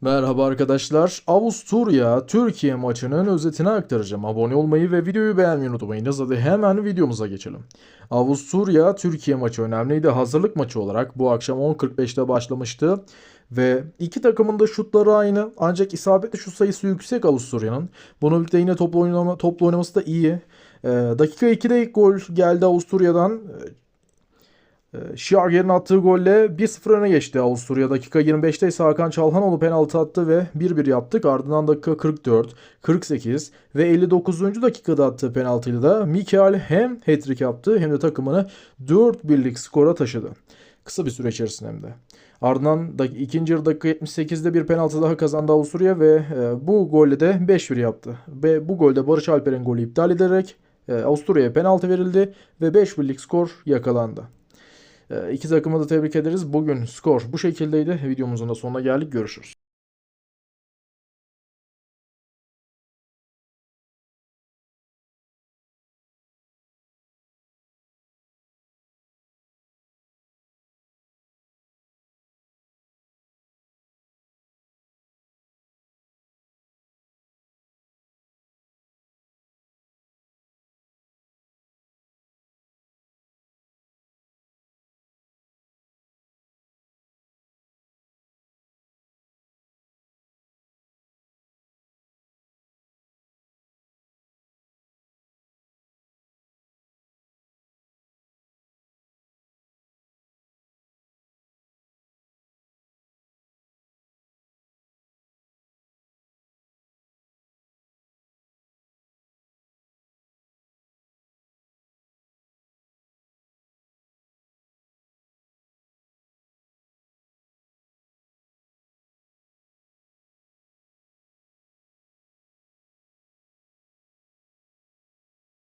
Merhaba arkadaşlar. Avusturya Türkiye maçının özetini aktaracağım. Abone olmayı ve videoyu beğenmeyi unutmayınız. Hadi hemen videomuza geçelim. Avusturya Türkiye maçı önemliydi. Hazırlık maçı olarak bu akşam 10.45'te başlamıştı. Ve iki takımın da şutları aynı. Ancak isabetli şut sayısı yüksek Avusturya'nın. Bununla birlikte yine toplu, oynama, toplu oynaması da iyi. Ee, dakika 2'de ilk gol geldi Avusturya'dan. Ee, Şiager'in attığı golle 1-0 öne geçti Avusturya. Dakika 25'te ise Hakan Çalhanoğlu penaltı attı ve 1-1 yaptık. Ardından dakika 44, 48 ve 59. dakikada attığı penaltıyla da Mikael hem hat-trick yaptı hem de takımını 4-1'lik skora taşıdı. Kısa bir süre içerisinde hem de. Ardından da, ikinci yarı dakika 78'de bir penaltı daha kazandı Avusturya ve e, bu golle de 5-1 yaptı. Ve bu golde Barış Alper'in golü iptal ederek e, Avusturya'ya penaltı verildi ve 5-1'lik skor yakalandı. Ee, İki takımı da tebrik ederiz. Bugün skor bu şekildeydi. Videomuzun da sonuna geldik. Görüşürüz.